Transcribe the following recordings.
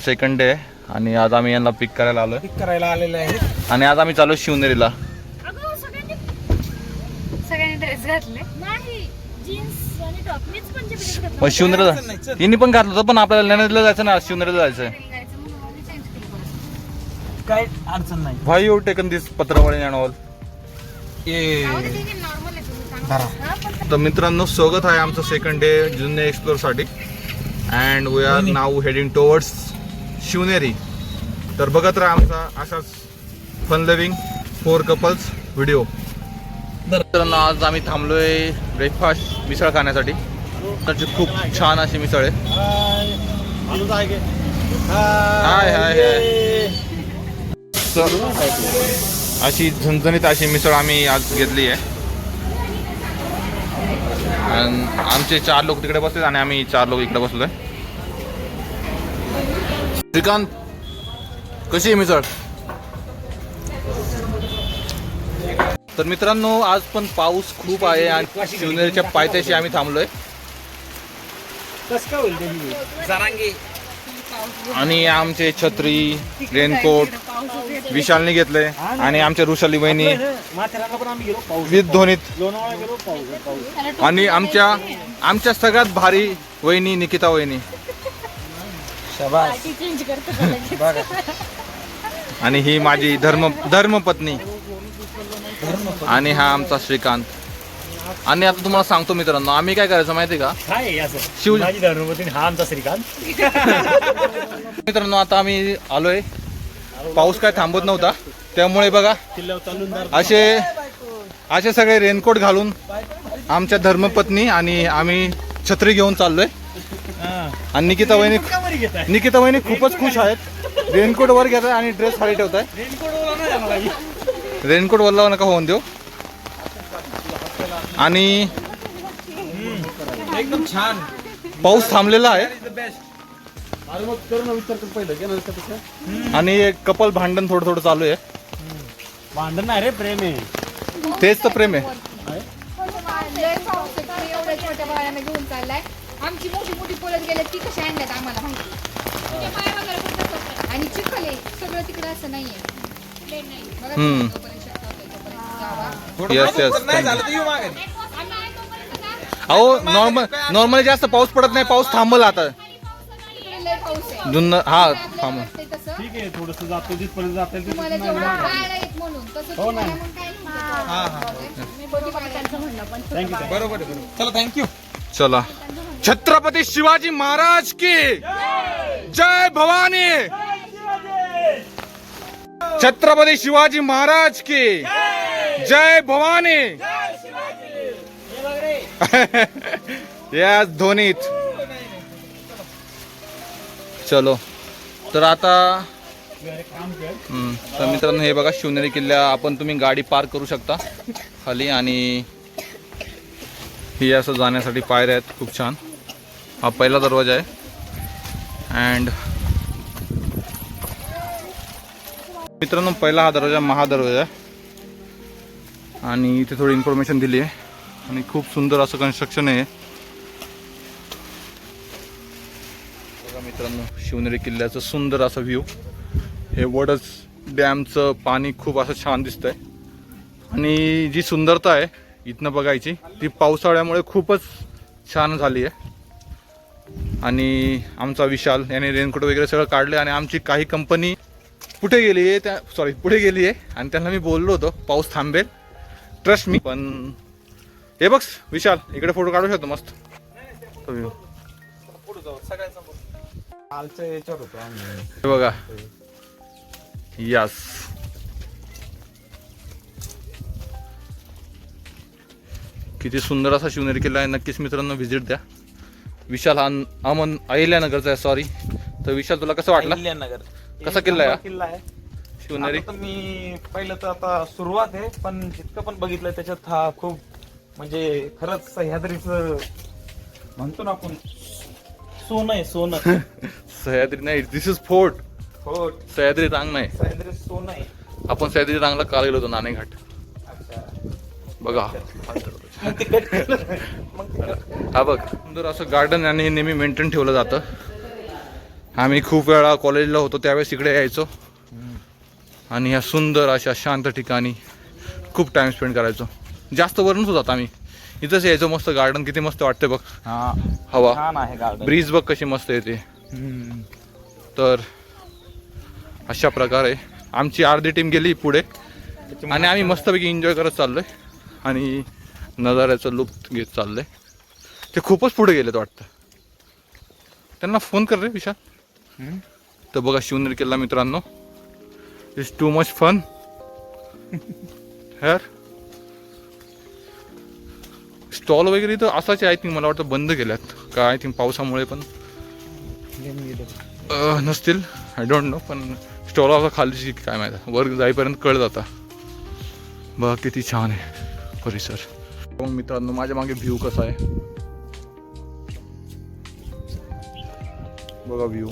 Second day आहे आणि आज आम्ही यांना पिक करायला आलोय. पिक करायला आलेले आहेत. आणि आज आम्ही चालू शिवनेरीला. अगं सगळ्यांनी सगळ्यांनी ड्रेस घातले. नाही जीन्स आणि टॉप मीच ड्रेस मग घातला शिवनेरीला तिने पण घातलं होतं पण आपल्याला लेण्याला जायचं ना शिवनेरीला जायचं. काय अडचण नाही. भाई यू टेकन दिस पत्रावळी ऑल आहे, आहे. पण तर मित्रांनो स्वागत आहे आमचं सेकंड डे जुन्या एक्सप्लोरसाठी. And we are now heading towards Shivneri. तर बघत राहा आमचा असाच fun living for couples video मित्रांनो आज आम्ही थांबलोय ब्रेकफास्ट मिसळ खाण्यासाठी. त्याची खूप छान अशी मिसळ आहे. हाय हाय हाय. अशी झणझणीत अशी मिसळ आम्ही आज घेतली आहे. आणि आमचे चार लोक तिकडे बसले आणि आम्ही चार लोक इकडे बसलोय. श्रीकांत कशी आहे मिसळ? तर मित्रांनो आज पण पाऊस खूप आहे आणि शिवनेरीच्या पायथ्याशी आम्ही थांबलोय. आणि आमचे छत्री रेनकोट विशालने घेतले आणि आमच्या ऋषाली वहिनी विथ धोनीत. आणि आमच्या आमच्या सगळ्यात भारी वहिनी निकिता वहिनी. शबास. करतो? बघा. आणि ही माझी धर्म धर्मपत्नी. आणि हा आमचा श्रीकांत. आणि आता तुम्हाला सांगतो मित्रांनो आम्ही काय करायचं माहिती का? काय आहे असं शिव- माझी धर्मपत्नी हा आमचा श्रीकांत. मित्रांनो आता आम्ही आलोय. पाऊस काय थांबत नव्हता. त्यामुळे बघा असे असे सगळे रेनकोट घालून आमच्या धर्मपत्नी आणि आम्ही छत्री घेऊन चाललोय. आणि निकिता वहिनी निकिता वहिनी खूपच खुश आहेत. रेनकोट वर घेत आणि ड्रेस खाली ठेवत आहे. रेनकोट ओला नाही आम्हाला रेनकोट वल्ला नका होऊन देऊ. आणि एकदम छान. पाऊस थांबलेला आहे. आणि एक कपल भांडण थोडं थोडं चालू आहे. भांडण नाही रे प्रेम आहे. तेच तर प्रेम आहे. आमची मोठी मोठी पोरं गेले ती कशी आणल्यात आम्हाला माहिती? आणि चिखल आहे सगळं तिकडे असं नाहीये. बघा हम्म. तोपर्यंत शक्य होतंय, तोपर्यंत जावा. येस येस अहो नॉर्मल नॉर्मली जास्त पाऊस पडत नाही पाऊस थांबल आता. तिकडे लय पाऊस आहे. जुन्न हा आपल्याला थांब वाटतंय तसं. ठीक आहे थोडस जातो जिथपर्यंत जाता येईल तुम्हाला तिथपर्यंत जेवढं नाही. बाळ आहेत म्हणून तसं हो ना. तुम्हाला मग काय नाही मी बघी बायकांचं म्हणलं पण छोटं Thank you, बाळ. बरोबर आहे, बरोबर चला थँक्यू चला. छत्रपती शिवाजी महाराज की। जय भवानी। छत्रपती शिवाजी महाराज की। जय भवानी। यास धोनीत। चलो तर आता तर मित्रांनो हे बघा शिवनेरी किल्ल्या आपण तुम्ही गाडी पार्क करू शकता खाली आणि ही असं जाण्यासाठी पायऱ्या आहेत खूप छान. हा पहिला दरवाजा आहे. अँड मित्रांनो पहिला हा दरवाजा महादरवाजा आहे. आणि इथे थोडी इन्फॉर्मेशन दिली आहे. आणि खूप सुंदर असं कन्स्ट्रक्शन आहे बघा मित्रांनो शिवनेरी किल्ल्याचं सुंदर असं व्ह्यू हे वडच डॅमचं पाणी खूप असं छान दिसतंय. आणि जी सुंदरता आहे इथनं बघायची ती पावसाळ्यामुळे खूपच छान झाली आहे. आणि आमचा विशाल याने रेनकोट वगैरे सगळं काढले आणि आमची काही कंपनी कुठे गेली आहे त्या सॉरी पुढे गेली आहे आणि त्यांना मी बोललो होतो पाऊस थांबेल. ट्रस्ट मी पण हे बघ विशाल इकडे फोटो काढू शकतो मस्त. हे बघा. यस किती सुंदर असा शिवनेरी किल्ला आहे. नक्कीच मित्रांनो व्हिजिट द्या. विशाल हा अमन अहिल्यानगरचा आहे सॉरी तर विशाल तुला कसं वाटलं? अहिल्यानगर. कसा किल्ला आहे हा? किल्ला आहे. शिवनेरी? आता तर मी पहिलं तर आता सुरुवात आहे पण जितकं पण बघितलं त्याच्यात हा खूप म्हणजे खरंच सह्याद्रीच म्हणतो ना आपण सोनं आहे सोनं. सह्याद्री नाही दिस इज फोर्ट हो सह्याद्री रांग नाही. सह्याद्री सोनं आहे. आपण सह्याद्री रांगला काल गेलो होतो नाणेघाट. अच्छा. बघा. मग ते कट केलं. मग ते cut हा बघ सुंदर असं गार्डन आणि हे नेहमी मेंटेन ठेवलं जातं. आम्ही खूप वेळा कॉलेजला होतो त्यावेळेस इकडे यायचो. आणि ह्या सुंदर अशा शांत ठिकाणी खूप टाइम स्पेंड करायचो. जास्त वरूनच होतात आम्ही. इथंच यायचो मस्त गार्डन किती मस्त वाटते बघ. हा. हवा. छान आहे गार्डन ब्रीज बघ कशी मस्त येते. तर अशा प्रकारे आमची अर्धी टीम गेली पुढे. आणि आम्ही मस्तपैकी एन्जॉय करत चाललोय. आणि नजाऱ्याचं लुप्त घेत चाललोय. ते खूपच पुढे गेलेत वाटतं. त्यांना फोन कर रे विशाल. तर बघा शिवनेरी किल्ला मित्रांनो. It's too much fun here. Stall वगैरे तर असाच आय थिंक मला वाटतं बंद केल्यात. का आय थिंक पावसामुळे पण. नसतील. आय डोंट नो पण स्टॉल असा खालीची काय माहिती. वर जाईपर्यंत कळत आता. बघा किती छान आहे परिसर. मग मित्रांनो माझ्या मागे व्ह्यू कसा आहे? बघा व्ह्यू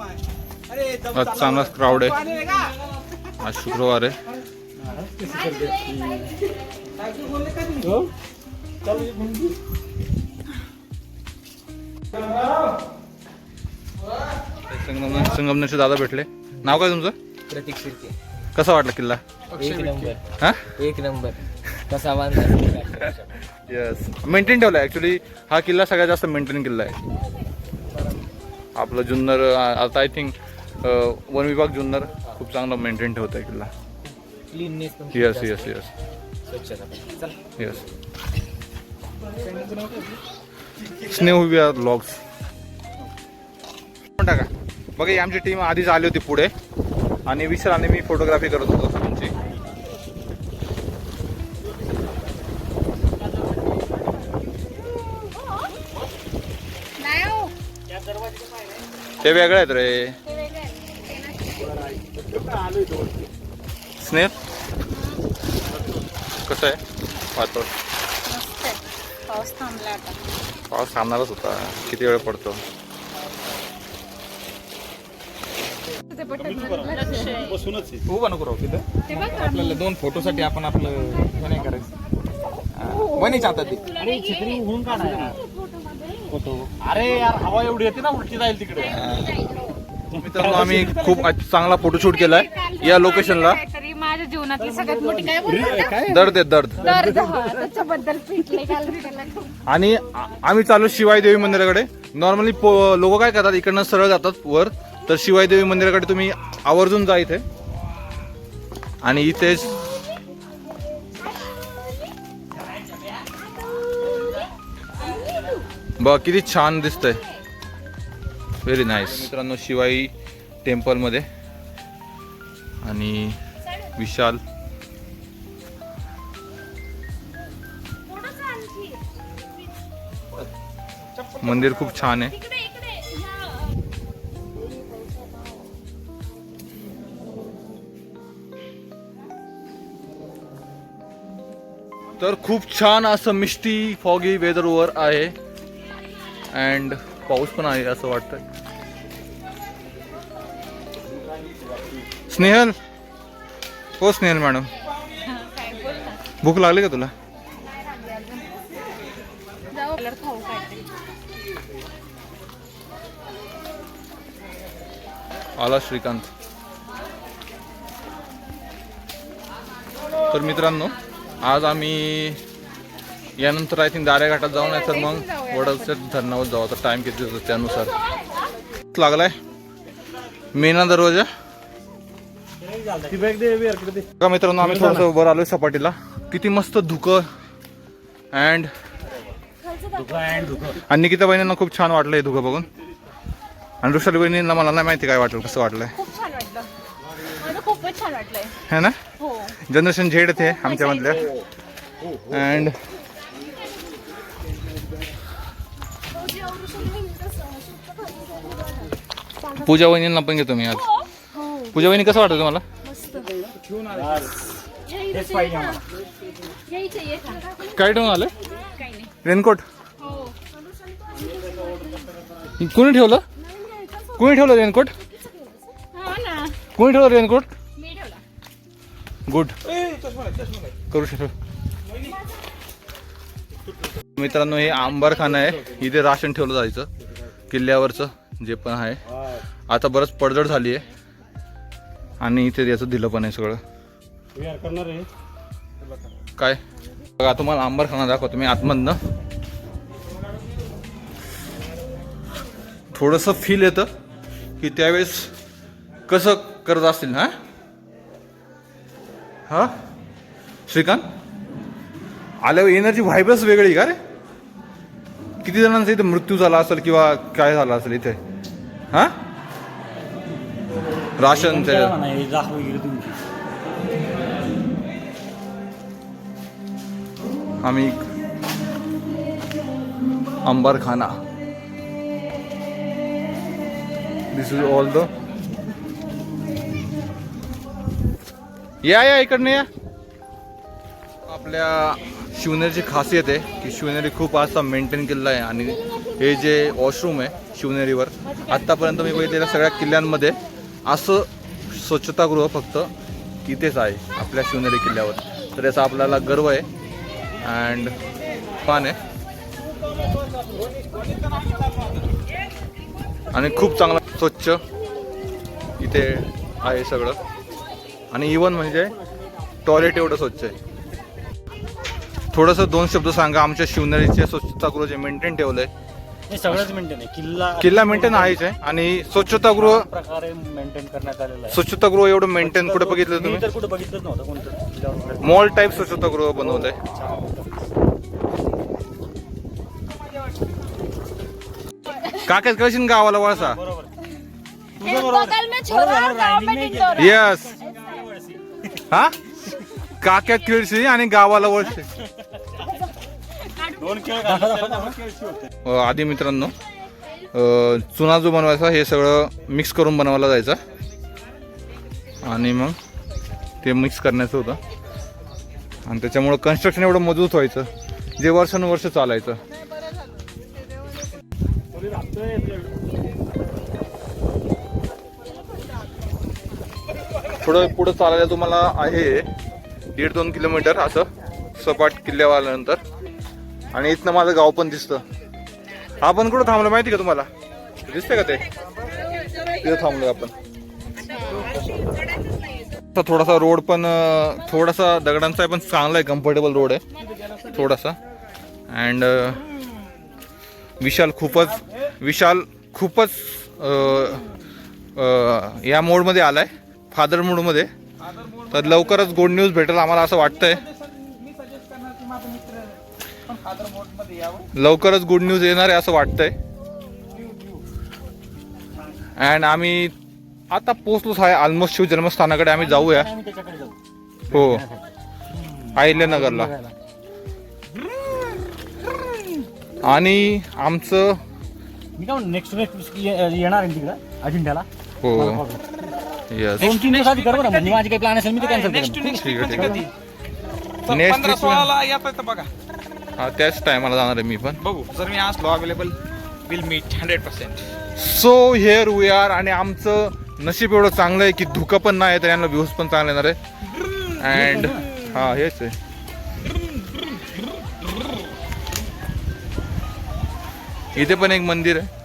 आज चांगलाच क्राऊड आहे. आज शुक्रवार आहे. संगमनेर संगमनेरचे दादा भेटले. नाव काय तुमचं? प्रतीक शिर्के. कसं वाटलं किल्ला? एक नंबर. हा? एक नंबर. कसा बांधला येस मेंटेन ठेवला ॲक्च्युली हा किल्ला सगळ्यात जास्त मेंटेन किल्ला आहे. आपलं जुन्नर आता आय थिंक वन विभाग जुन्नर खूप चांगला मेंटेन ठेवत आहे. किल्ला येस येस येस येस स्नेह विहार ब्लॉग्स टाका. बघा आमची टीम आधीच आली होती पुढे. आणि विसराने मी फोटोग्राफी करत होतो तुमची. ते वेगळे आहेत रे. स्नेह? कसं आहे? वाचव पाऊस थांबला आता. पाऊस थांबणारच होता. किती वेळ पडतो. बसूनच. उभा नको राहू तिथं. आपल्याला दोन फोटोसाठी आपण आपलं हे नाही करायचं. वणी चालतात ते अरे छत्री काढाय फोटो अरे यार हवा एवढी येते ना उलटी जाईल तिकडे. मित्रांनो आम्ही खूप चांगला फोटोशूट केलाय. या लोकेशनला सगळ्यात मोठी काय बोलतात दर्द आहे दर्द. दर्द हा, त्याच्याबद्दल पिटले काल भेटायला आणि आ- आम्ही चाललो शिवाई देवी मंदिराकडे नॉर्मली लोक काय करतात इकडनं सरळ जातात वर. तर शिवाई देवी मंदिराकडे तुम्ही आवर्जून जा इथे. आणि इथेच बघ किती छान दिसतंय. व्हेरी नाईस मित्रांनो शिवाई टेम्पलमध्ये आणि विशाल. मंदिर खूप छान आहे. तर खूप छान असं मिष्टी फॉगी वेदर वर आहे. अँड पाऊस पण आहे असं वाटतंय. स्नेहल! हो स्नेहल मॅडम? भूक लागली का तुला? आला श्रीकांत. तर मित्रांनो आज आम्ही यानंतर आय थिंक दाऱ्या घाटात जाऊ नाही तर मग वडाच्या धरणावर जाऊ. आता टाइम किती होतो त्यानुसार. लागलाय? मेना दरवाजा? बघा मित्रांनो आम्ही थोडंसं वर आलोय सपाटीला. किती मस्त धुकं अँड आणि निकिता बहिणींना खूप छान वाटलं हे धुकं बघून. आणि ऋषाली बहिणींना मला नाही माहिती काय वाटलं कसं वाटलंय. खूप छान वाटलं. मला खूपच छान वाटलंय. है ना? हो. जनरेशन झेड ते आमच्यामधल्या. अँड पूजा वहिनींना पण घेतो मी आज. पूजा वहिनी कसं वाटतं तुम्हाला? काय ठेवून आलं? रेनकोट? हो. कोणी ठेवलं? कोणी ठेवलं रेनकोट? हा ना. कोणी ठेवलं रेनकोट? मी ठेवला. गुड. करू शकतो. मित्रांनो हे आंबार खाना आहे. इथे राशन ठेवलं जायचं. किल्ल्यावरचं जे पण आहे. आता बरंच पडझड झाली आहे. आणि इथे याचं दिलं पण आहे सगळं. काय? बघा तुम्हाला आंबार खाना दाखवतो मी आतमधनं. थोडंसं फील येतं की त्यावेळेस कसं करत असतील ना हा? श्रीकांत? आल्यावर एनर्जी व्हायब्रस वेगळी का रे? किती जणांचा इथे मृत्यू झाला असेल किंवा काय झालं असेल इथे? हा? राशन ते आम्ही अंबर खाना दिस इज ऑल द या या इकडनं या. आपल्या शिवनेरीची खासियत आहे की शिवनेरी खूप असा मेंटेन केलेला आहे आणि हे जे वॉशरूम आहे शिवनेरीवर आत्तापर्यंत मी बघितलेल्या सगळ्या किल्ल्यांमध्ये असं स्वच्छतागृह फक्त इथेच आहे आपल्या शिवनेरी किल्ल्यावर. तर याचा आपल्याला गर्व आहे अँड फान आहे. आणि खूप चांगला स्वच्छ इथे आहे सगळं. आणि इवन म्हणजे टॉयलेट एवढं स्वच्छ आहे. थोडंसं दोन शब्द सांगा आमच्या शिवनेरीचे स्वच्छतागृह जे मेंटेन ठेवलंय हे सगळंच मेंटेन आहे. किल्ला किल्ला मेंटेन आहेच आहे. आणि स्वच्छतागृह प्रकारे मेंटेन करण्यात आलेला आहे. स्वच्छतागृह एवढं मेंटेन कुठे बघितलं मी तुम्ही तर कुठं बघितलंच नव्हतं कोणतं. किल्ल्यावर वगैरे. मॉल टाईप स्वच्छतागृह बनवलंय काकेच कळशील गावाला वळसा? बरोबर. एक बगल में छोरा और गांव में ढिंडोरा यस हा? काक्यात केळशी आणि गावाला वळसे आधी मित्रांनो चुना जो बनवायचा हे सगळं मिक्स करून बनवायला जायचा. आणि मग ते मिक्स करण्याचं होतं. आणि त्याच्यामुळं कन्स्ट्रक्शन एवढं मजबूत व्हायचं. जे वर्षानुवर्ष चालायचं. थोडं पुढं चालायला तुम्हाला आहे दीड दोन किलोमीटर असं सपाट किल्ल्यावर आल्यानंतर. आणि इथनं माझं गाव पण दिसतं. आपण कुठं थांबलो माहिती का तुम्हाला? दिसतंय का ते? तिथं थांबलो आपण. तर थोडासा रोड पण थोडासा दगडांचा आहे पण चांगला आहे कम्फर्टेबल रोड आहे. थोडासा. अँड विशाल खूपच विशाल खूपच या मोडमध्ये आलाय. फादर मोडमध्ये तर लवकरच गुड न्यूज भेटेल आम्हाला असं वाटतंय मी सजेस्ट करणार की माझा मित्र पण फादर मोडमध्ये यावं लवकरच गुड न्यूज येणार आहे असं वाटतंय. अँड आम्ही आता पोचलोच आहे ऑलमोस्ट शिव जन्मस्थानाकडे आम्ही जाऊया. हो. अहिल्यानगरला. आणि आमचं मी काय नेक्स्ट नेक्स्ट येणार आहे तिकडं अजिंठ्याला? हो. यस दोन तीन दिवस आधी करू ना म्हणजे माझी काही प्लॅन असेल मी ते कॅन्सल पंधरा सोळाला येत तर बघा. हा त्याच टायमाला जाणार आहे मी पण. बघू. जर मी असलो available will meet hundred percent so here we are आणि आमचं नशीब एवढं चांगलं आहे की धुकं पण नाही तर यांना व्ह्यूज पण चांगले येणार आहे. अँड हा हेच आहे. इथे पण एक मंदिर आहे.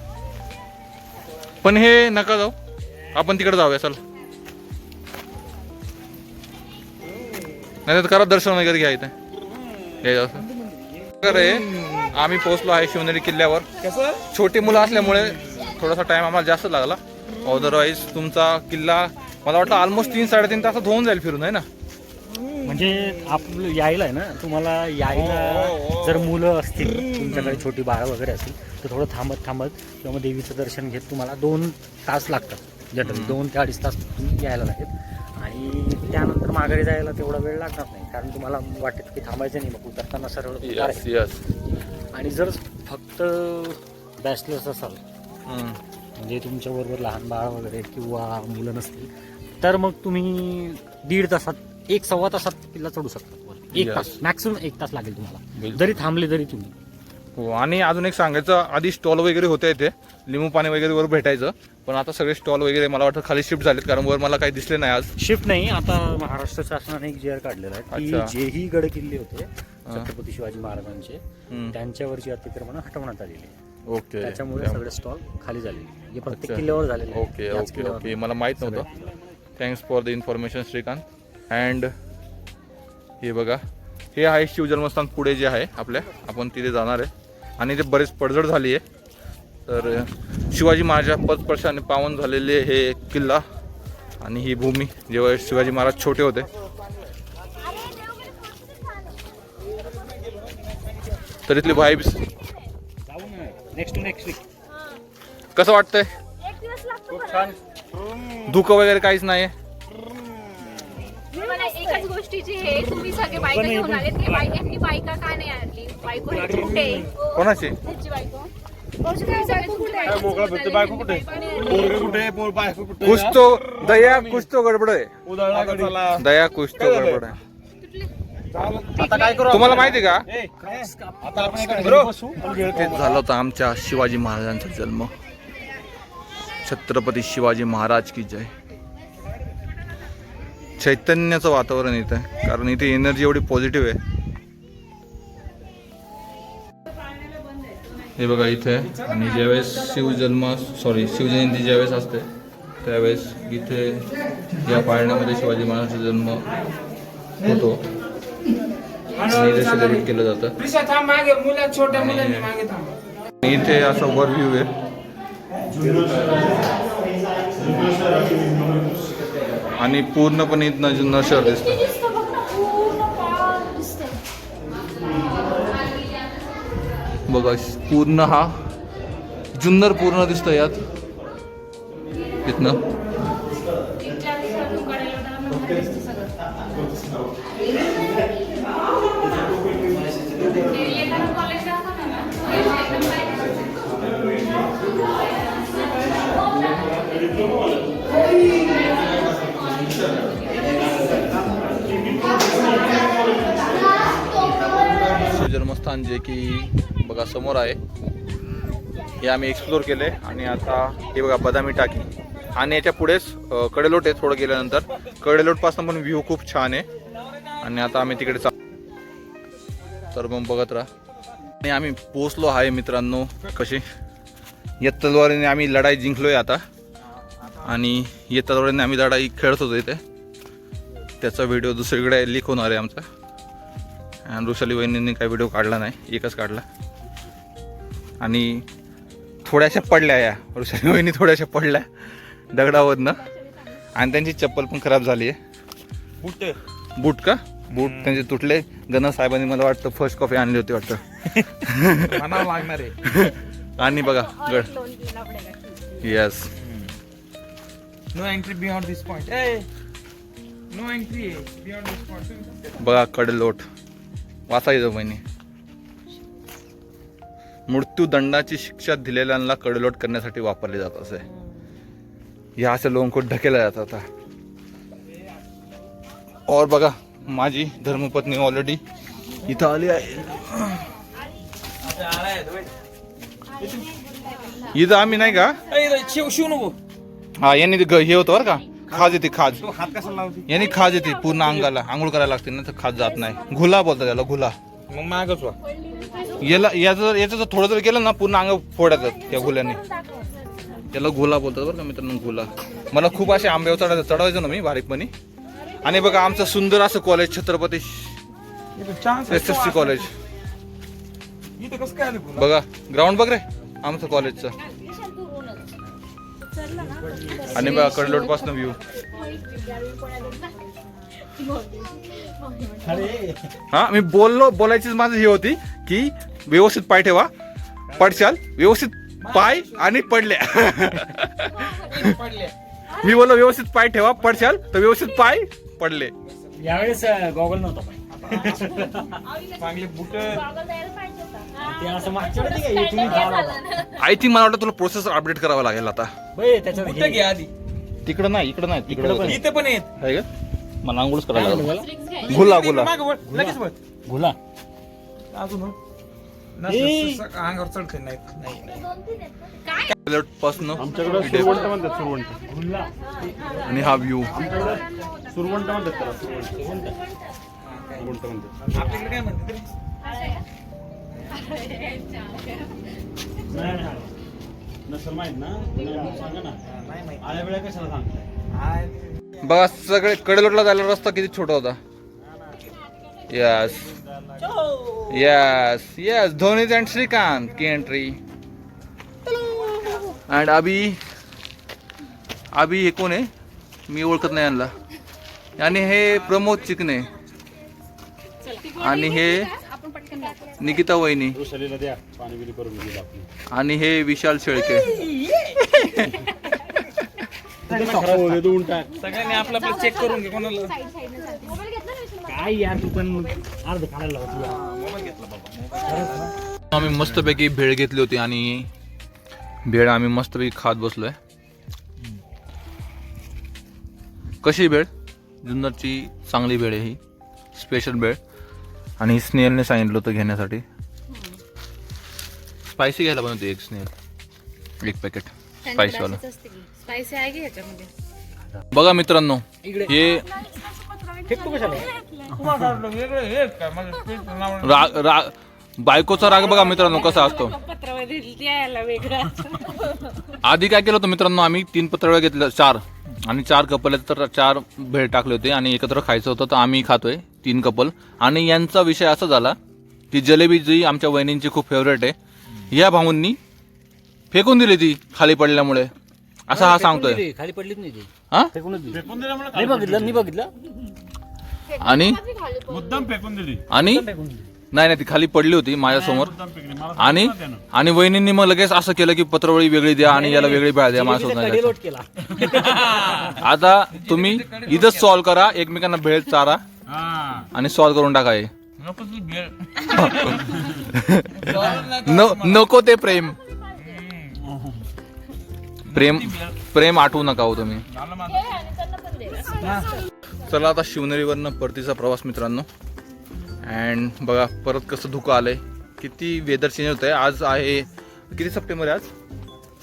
पण हे नका जाऊ. आपण तिकडे जाऊया चल. नाही तर करा दर्शन वगैरे घ्या इथे. हे असं तर हे, आम्ही पोहोचलो आहे शिवनेरी किल्ल्यावर. छोटी मुलं असल्यामुळे थोडासा टाइम आम्हाला जास्त लागला. अदरवाईज तुमचा किल्ला मला वाटतं ऑलमोस्ट तीन साडेतीन तासात होऊन जाईल फिरून आहे ना? म्हणजे आपलं यायला आहे ना तुम्हाला यायला जर मुलं असतील तुमच्याकडे छोटी बाळं वगैरे असतील तर थोडं थांबत थांबत किंवा देवीचं दर्शन घेत तुम्हाला दोन तास लागतात. जनरली दोन ते अडीच तास तुम्ही यायला लागेल. आणि त्यानंतर माघारी जायला तेवढा वेळ लागणार नाही कारण तुम्हाला वाटेल की थांबायचं नाही मग उतरताना सरळ उतार आहे. यस आणि जर फक्त बॅचलर्स असाल म्हणजे तुमच्याबरोबर लहान बाळ वगैरे किंवा मुलं नसतील तर मग तुम्ही दीड तासात एक सव्वा तासात किल्ला चढू शकता. एक Yes. तास मॅक्सिमम एक तास लागेल तुम्हाला बिलकुल. जरी थांबले तरी तुम्ही हो आणि अजून एक सांगायचं आधी स्टॉल वगैरे होते इथे लिंबू पाणी वगैरे वर भेटायचं. पण आता सगळे स्टॉल वगैरे मला वाटतं खाली शिफ्ट झालेत कारण वर मला काही दिसले नाही आज. शिफ्ट नाही आता महाराष्ट्र शासनाने एक जी आर काढलेला आहे की अच्छा. जेही गड किल्ले होते छत्रपती शिवाजी महाराजांचे हम्म. त्यांच्यावरची अतिक्रमण हटवण्यात आलेली आहे ओके. त्याच्यामुळे सगळे स्टॉल खाली झालेले हे प्रत्येक. किल्ल्यावर झालेले आहे. ओके याच ओके किल्ल्यावर ओके. मला माहीत नव्हतं. Thanks for the information Shrikant and हे बघा हे आहे शिवजन्मस्थान पुढे जे आहे आपल्या. आपण तिथे जाणार आहे. आणि ते बरेच पडझड झाली आहे. तर शिवाजी महाराजा पदस्पर्शाने पावन झालेले हे किल्ला आणि ही भूमी जेव्हा शिवाजी महाराज छोटे होते. तर इथली वीक कसं वाटतंय? एक दिवस लागतो मला. धुकं वगैरे काहीच नाही मला एकच गोष्टीची हे तुम्ही सगळे बायका घेऊन आले ते बायकांनी बायका का नाही आणली बायको कुठे बायको बायको कुछ तो दया कुछ तो गडबड आहे दया कुछ तो गडबड आहे आता काय करू तुम्हाला माहिती का? आता आपण एका ठिकाणी बसू? तेच झालं होतं आमच्या शिवाजी महाराजांचा जन्म. छत्रपती शिवाजी महाराज की जय. चैतन्याचं वातावरण इथं आहे. कारण इथे एनर्जी एवढी पॉझिटिव्ह आहे. हे बघा इथे. आहे. आणि ज्यावेळेस शिवजन्म सॉरी शिवजयंती ज्यावेळेस असते त्यावेळेस इथे या पाळण्यामध्ये शिवाजी महाराजांचा जन्म होतो. आणि इथे सेलिब्रेट केलं जातं. इथे असा वर व्ह्यू आहे. आणि पूर्णपणे इथनं नशर दिसतं. बघा पूर्ण हा जुन्नर पूर्ण दिसतं यात इथनं इथल्या दिवसात उघडायला होता, मग भारी दिसतं सगळं. ते येताना कॉलेज दाखवलं ना, ते एकदम भारी दिसतं. शिवजन्मस्थान जे की बघा समोर आहे. हे आम्ही एक्सप्लोर केले आणि आता हे बघा बदामी टाकी. आणि याच्या पुढेच कडेलोट आहे थोडं गेल्यानंतर. कडेलोटपासून पण व्ह्यू खूप छान आहे. आणि आता आम्ही तिकडे चा तर मग बघत राहा. आणि आम्ही पोचलो आहे मित्रांनो. कसे या तलवारीने आम्ही लढाई जिंकलोय आता. आणि या तलवारीने आम्ही लढाई खेळत होतो इथे. त्याचा व्हिडिओ दुसरीकडे लीक होणार आहे आमचा. आणि रुशाली वहिनींनी काही व्हिडिओ काढला नाही. एकच काढला. आणि थोड्याशा पडल्या या. रुशाली वहिनी थोड्याशा पडल्या दगडावरनं. आणि त्यांची चप्पल पण खराब झाली आहे. बुट. बूट का? बूट त्यांचे तुटले. गणा साहेबांनी मला वाटतं फर्स्ट कॉफी आणली होती वाटतं. लागणार आहे. आणि बघा गड. Yes no entry beyond this point no entry beyond this point बघा कडेलोट. वाचायचं महिने मृत्यूदंडाची शिक्षा दिलेल्यांना कडलोट करण्यासाठी वापरले जात असे. या असे लोंकोट ढकेला जात आता. और बघा माझी धर्मपत्नी ऑलरेडी इथं आली आहे. इथं आम्ही नाही का? शिव शिव नको हा यांनी ते ग- हे होतं बरं का? खाज येते खाज. हात कसा लावते यांनी खाज येते पूर्ण अंगाला. आंघोळ करायला लागते ना तर खाज जात नाही. घुला बोलतात त्याला घुला. मग मागच वा. याला याचं जर याचं जर थोडं जर केलं ना पूर्ण अंग फोडायचं त्या गुल्याने त्याला गुला बोलतात बरं का मित्रांनो गुला मला खूप असे आंब्यावर चढायचं चढवायचो ना मी बारीकपणी. आणि बघा आमचं सुंदर असं कॉलेज छत्रपती चान्स एस एस सी कॉलेज इथं कसं काय आलं पुन्हा? बघा ग्राउंड बघ रे आमचं कॉलेजचं. आणि बघा कडलोटपासून व्ह्यू हा मी बोललो बोलायचीच माझी ही होती की व्यवस्थित पाय ठेवा पडशाल व्यवस्थित पाय आणि पडल्या. पडले मी बोललो व्यवस्थित पाय ठेवा पडशाल तर व्यवस्थित पाय पडले. यावेळेस गॉगल नव्हता चांगले बुट. ते. आय थिंक मला वाटतं तुला प्रोसेसर अपडेट करावा लागेल आता. हे- तिकडं नाही इकडं नाही तिकडं पण. इथे पण येत आहे का? मला आंघोळच करायला लागेल. गुला गुला. लगेच. गुला. अजून? हो. ए. नसलं, स- स- अंगावर चढते नाही पासन. आमच्याकडे सुरवंट म्हणतात सुरवंट. आणि हा व्ह्यू सुरवंट म्हणतात त्याला सुरवंट. सुरवंट. म्हणतात. आपल्याकडे काय म्हणते नाही नाही नसेल माहीत ना? सांगा ना. आल्या वेळा कशाला सांगताय? बघा सगळे कडेलोटला जायला रस्ता किती छोटा होता. Yes yes yes Dhoni and Shrikant की एंट्री अँड अभि अभि हे कोण आहे? मी ओळखत नाही यांना. आणि हे प्रमोद चिकणे आणि हे आपण पटकन जातो. निकिता वहिनी आणि हे विशाल शेळके. सगळ्यांनी आपलं आपलं चेक करून घे कोणाला? मोबाईल घेतला ना विष्णू? काय यार तू पण अर्ध काढायला होती आम्ही मस्तपैकी भेळ घेतली होती आणि भेळ आम्ही मस्तपैकी खात बसलोय. कशी भेळ? जुन्नरची चांगली भेळ आहे ही. स्पेशल भेळ. आणि स्नेहलने सांगितलं होतं घेण्यासाठी. स्पायसी घ्यायला पण होती एक स्नेहल. एक पॅकेट स्पायसीवाला स्पायसी आहे की ह्याच्यामध्ये? बघा मित्रांनो हे हे राग राग बायकोचा राग बघा मित्रांनो कसा असतो. आधी काय केलं होतं मित्रांनो आम्ही तीन पत्रवळ्या घेतल्या चार. आणि चार कपल आहेत तर चार भेळ टाकले होते आणि एकत्र खायचं होतं तर आम्ही खातोय तीन कपल. आणि यांचा विषय असा झाला की जलेबी जी आमच्या वहिनींची खूप फेवरेट आहे या भाऊंनी फेकून दिली ती खाली पडल्यामुळे. असा हा सांगतोय. खाली पडलीच नाही ती. हा? फेकूनच दिली. फेकून दिल्यामुळे मी बघितलं मी बघितलं. आणि? मुद्दाम फेकून दिली. आणि? फेकून दिली. नाही नाही ती खाली पडली होती माझ्यासमोर. मुद्दाम फेकली. मला आणि? आणि वहिनींनी मग लगेच असं केलं की पत्रवळी वेगळी द्या आणि याला वेगळी भेळ द्या माझ्यासोबत नाही जायचं. केला आता तुम्ही इथंच सॉल्व करा एकमेकांना भेळ चारा हा. आणि सॉल्व करून टाका हे. नको ती भेळ. न नको ते प्रेम. प्रेम प्रेम आठवू नका हो तुम्ही. चला आता शिवनेरीवरनं परतीचा प्रवास मित्रांनो. अँड बघा परत कसं धुकं आलंय. किती वेदर चेंज होत आहे आज आहे किती सप्टेंबर आहे आज?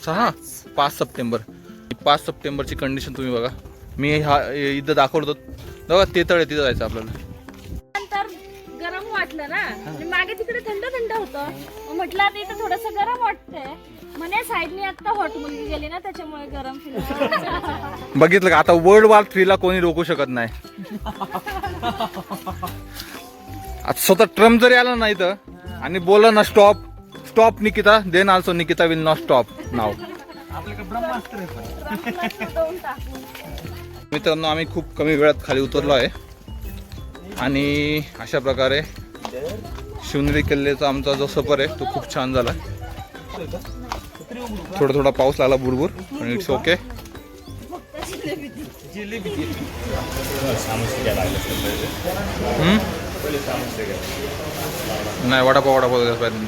सहा? पाच सप्टेंबर. पाच सप्टेंबरची कंडिशन तुम्ही बघा. मी हा इथं दाखवलं होतं बघा ते तळे तिथं जायचं आपल्याला. नंतर गरम वाटलं ना. मागे तिकडे थंड थंड होतं म्हटलं आता इथं थोडस गरम वाटतंय. म्हणे साईडने आता हॉट मुलगी गेली ना त्याच्यामुळे गरम फील बघितलं का? आता वर्ल्ड वॉर थ्रीला कोणी रोखू शकत नाही. आता स्वतः ट्रम्प जरी आला नाही तर आणि बोलला ना stop stop Nikita then also Nikita will not stop now आपल्याकडे ब्रह्मास्त्र आहे मित्रांनो आम्ही खूप कमी वेळात खाली उतरलो आहे. आणि अशा प्रकारे शिवनेरी किल्ल्याचा आमचा जो सफर आहे तो खूप छान झाला. थोडा थोडा पाऊस लागला भुरभूर पण इट्स ओके नाही वडापाव वडापाव पाहिजे